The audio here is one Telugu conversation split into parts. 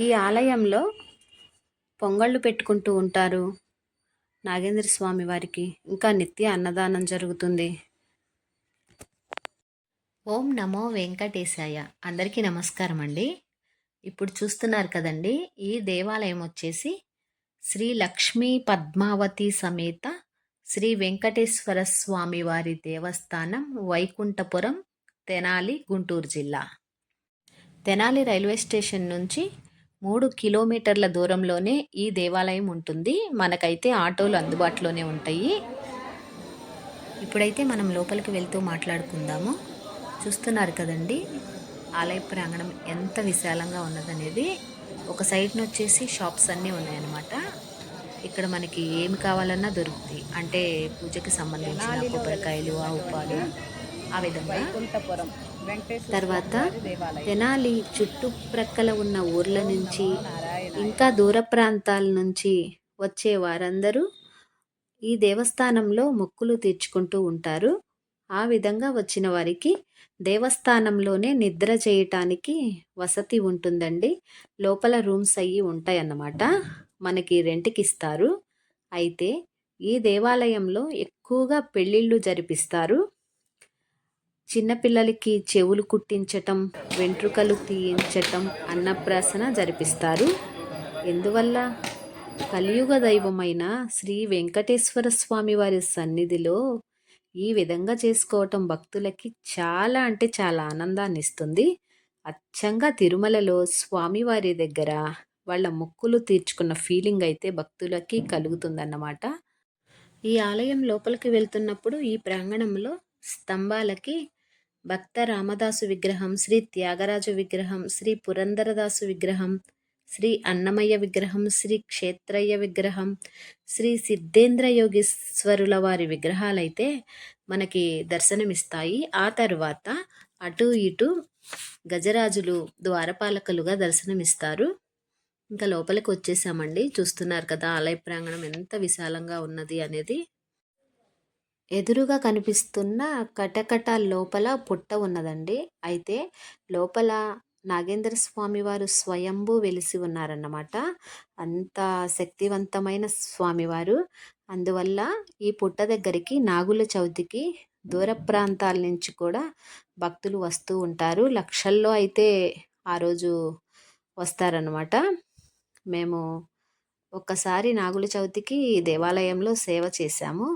ఈ ఆలయంలో పొంగళ్ళు పెట్టుకుంటూ ఉంటారు. నాగేంద్ర స్వామి వారికి ఇంకా నిత్య అన్నదానం జరుగుతుంది. ఓం నమో వెంకటేశాయ. అందరికీ నమస్కారం అండి. ఇప్పుడు చూస్తున్నారు కదండి ఈ దేవాలయం వచ్చేసి శ్రీ లక్ష్మీ పద్మావతి సమేత శ్రీ వెంకటేశ్వర స్వామి వారి దేవస్థానం వైకుంఠపురం తెనాలి గుంటూరు జిల్లా. తెనాలి రైల్వే స్టేషన్ నుంచి మూడు కిలోమీటర్ల దూరంలోనే ఈ దేవాలయం ఉంటుంది. మనకైతే ఆటోలు అందుబాటులోనే ఉంటాయి. ఇప్పుడైతే మనం లోపలికి వెళ్తూ మాట్లాడుకుందాము. చూస్తున్నారు కదండి ఆలయ ప్రాంగణం ఎంత విశాలంగా ఉన్నదనేది. ఒక సైడ్ని వచ్చేసి షాప్స్ అన్నీ ఉన్నాయన్నమాట. ఇక్కడ మనకి ఏమి కావాలన్నా దొరుకుతాయి. అంటే పూజకి సంబంధించిన కొబ్బరికాయలు ఆవు పాలు ఆ విధంగా. తర్వాత తెనాలి చుట్టుప్రక్కల ఉన్న ఊర్ల నుంచి ఇంకా దూర ప్రాంతాల నుంచి వచ్చే వారందరూ ఈ దేవస్థానంలో మొక్కులు తీర్చుకుంటూ ఉంటారు. ఆ విధంగా వచ్చిన వారికి దేవస్థానంలోనే నిద్ర చేయటానికి వసతి ఉంటుందండి. లోపల రూమ్స్ అయ్యి ఉంటాయన్నమాట. మనకి రెంట్కి ఇస్తారు. అయితే ఈ దేవాలయంలో ఎక్కువగా పెళ్ళిళ్ళు జరిపిస్తారు. చిన్నపిల్లలకి చెవులు కుట్టించటం వెంట్రుకలు తీయించటం అన్నప్రాసన జరిపిస్తారు. ఎందువల్ల? కలియుగ దైవమైన శ్రీ వెంకటేశ్వర స్వామి వారి సన్నిధిలో ఈ విధంగా చేసుకోవటం భక్తులకి చాలా అంటే చాలా ఆనందాన్ని ఇస్తుంది అచ్చంగా తిరుమలలో స్వామివారి దగ్గర వాళ్ళ మొక్కులు తీర్చుకున్న ఫీలింగ్ అయితే భక్తులకి కలుగుతుందన్నమాట. ఈ ఆలయం లోపలికి వెళ్తున్నప్పుడు ఈ ప్రాంగణంలో స్తంభాలకి భక్త రామదాసు విగ్రహం శ్రీ త్యాగరాజు విగ్రహం శ్రీ పురందరదాసు విగ్రహం శ్రీ అన్నమయ్య విగ్రహం శ్రీ క్షేత్రయ్య విగ్రహం శ్రీ సిద్ధేంద్ర యోగీశ్వరుల వారి విగ్రహాలైతే మనకి దర్శనమిస్తాయి. ఆ తర్వాత అటు ఇటు గజరాజులు ద్వారపాలకులుగా దర్శనమిస్తారు. ఇంకా లోపలికి వచ్చేసామండి చూస్తున్నారు కదా ఆలయ ప్రాంగణం ఎంత విశాలంగా ఉన్నది అనేది. ఎదురుగా కనిపిస్తున్న కటకట లోపల పుట్ట ఉన్నదండి. అయితే లోపల నాగేంద్ర స్వామి వారు స్వయంభూ వెలిసి ఉన్నారన్నమాట. అంత శక్తివంతమైన స్వామివారు అందువల్ల ఈ పుట్ట దగ్గరికి నాగుల చవితికి దూర ప్రాంతాల నుంచి కూడా భక్తులు వస్తూ ఉంటారు. లక్షల్లో అయితే ఆ రోజు వస్తారనమాట మేము ఒక్కసారి నాగుల చవితికి దేవాలయంలో సేవ చేశాము.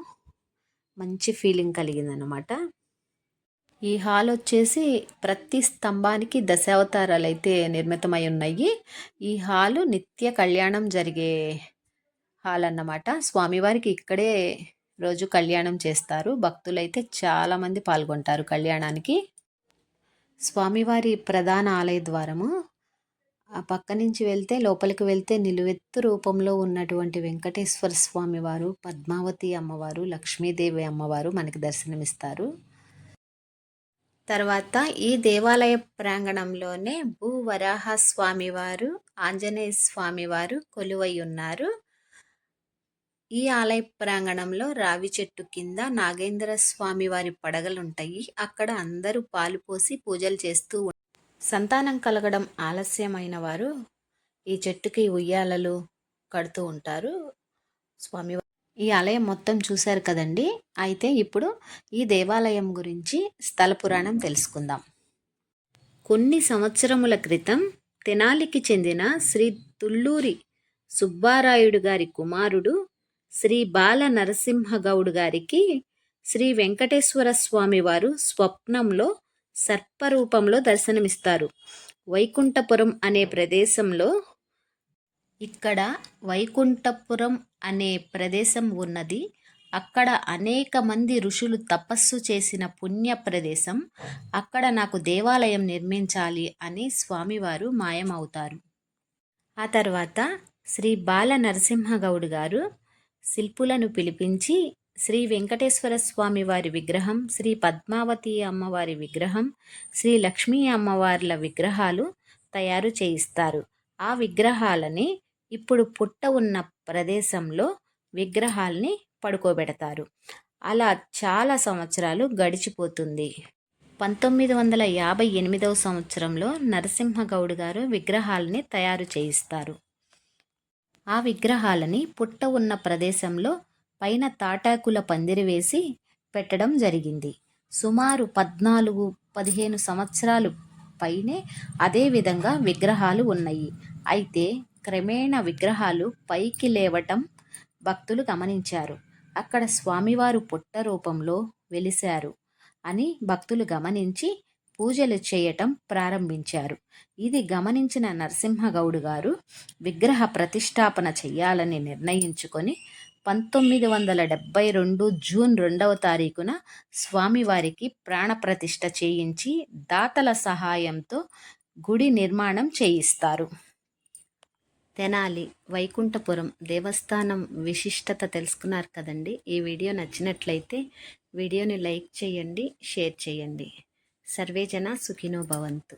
మంచి ఫీలింగ్ కలిగిందనమాట ఈ హాల్ వచ్చేసి ప్రతి స్తంభానికి దశావతారాలు అయితే నిర్మితమై ఉన్నాయి. ఈ హాలు నిత్య కళ్యాణం జరిగే హాల్ అన్నమాట. స్వామివారికి ఇక్కడే రోజు కళ్యాణం చేస్తారు. భక్తులైతే చాలామంది పాల్గొంటారు కళ్యాణానికి. స్వామివారి ప్రధాన ఆలయ ద్వారము ఆ పక్క నుంచి వెళ్తే లోపలికి వెళ్తే నిలువెత్తు రూపంలో ఉన్నటువంటి వెంకటేశ్వర స్వామి వారు పద్మావతి అమ్మవారు లక్ష్మీదేవి అమ్మవారు మనకి దర్శనమిస్తారు. తర్వాత ఈ దేవాలయ ప్రాంగణంలోనే భూవరాహ స్వామివారు ఆంజనేయ స్వామివారు కొలువై ఉన్నారు. ఈ ఆలయ ప్రాంగణంలో రావి చెట్టు కింద నాగేంద్ర స్వామి వారి పడగలుంటాయి. అక్కడ అందరూ పాలు పోసి పూజలు చేస్తూ సంతానం కలగడం ఆలస్యమైన వారు ఈ చెట్టుకి ఉయ్యాలలు కడుతూ ఉంటారు. స్వామి ఈ ఆలయం మొత్తం చూశారు కదండి. అయితే ఇప్పుడు ఈ దేవాలయం గురించి స్థల పురాణం తెలుసుకుందాం. కొన్ని సంవత్సరముల క్రితం తెనాలికి చెందిన శ్రీ తుళ్ళూరి సుబ్బారాయుడు గారి కుమారుడు శ్రీ బాల నరసింహగౌడ్ గారికి శ్రీ వెంకటేశ్వర స్వామి వారు స్వప్నంలో సర్పరూపంలో దర్శనమిస్తారు. వైకుంఠపురం అనే ప్రదేశంలో ఇక్కడ వైకుంఠపురం అనే ప్రదేశం ఉన్నది. అక్కడ అనేక మంది ఋషులు తపస్సు చేసిన పుణ్య ప్రదేశం. అక్కడ నాకు దేవాలయం నిర్మించాలి అని స్వామివారు మాయమవుతారు. ఆ తర్వాత శ్రీ బాల నరసింహగౌడ్ గారు శిల్పులను పిలిపించి శ్రీ వెంకటేశ్వర స్వామి వారి విగ్రహం శ్రీ పద్మావతి అమ్మవారి విగ్రహం శ్రీ లక్ష్మీ అమ్మవార్ల విగ్రహాలు తయారు చేయిస్తారు. ఆ విగ్రహాలని ఇప్పుడు పుట్ట ఉన్న ప్రదేశంలో విగ్రహాల్ని పడుకోబెడతారు. అలా చాలా సంవత్సరాలు గడిచిపోతుంది. పంతొమ్మిది వందల యాభై ఎనిమిదవ సంవత్సరంలో నరసింహగౌడ్ గారు విగ్రహాలని తయారు చేయిస్తారు. ఆ విగ్రహాలని పుట్ట ఉన్న ప్రదేశంలో పైన తాటాకుల పందిరి వేసి పెట్టడం జరిగింది. సుమారు పద్నాలుగు పదిహేను సంవత్సరాలు పైనే అదే విధంగా విగ్రహాలు ఉన్నాయి. అయితే క్రమేణా విగ్రహాలు పైకి లేవటం భక్తులు గమనించారు. అక్కడ స్వామివారు పుట్ట రూపంలో వెలిశారు అని భక్తులు గమనించి పూజలు చేయటం ప్రారంభించారు. ఇది గమనించిన నరసింహగౌడ్ గారు విగ్రహ ప్రతిష్టాపన చెయ్యాలని నిర్ణయించుకొని పంతొమ్మిది వందల డెబ్భై రెండు జూన్ రెండవ తారీఖున స్వామివారికి ప్రాణప్రతిష్ఠ చేయించి దాతల సహాయంతో గుడి నిర్మాణం చేయిస్తారు. తెనాలి వైకుంఠపురం దేవస్థానం విశిష్టత తెలుసుకున్నారు కదండి. ఈ వీడియో నచ్చినట్లయితే వీడియోని లైక్ చేయండి షేర్ చేయండి. సర్వేజన సుఖినో భవంతు.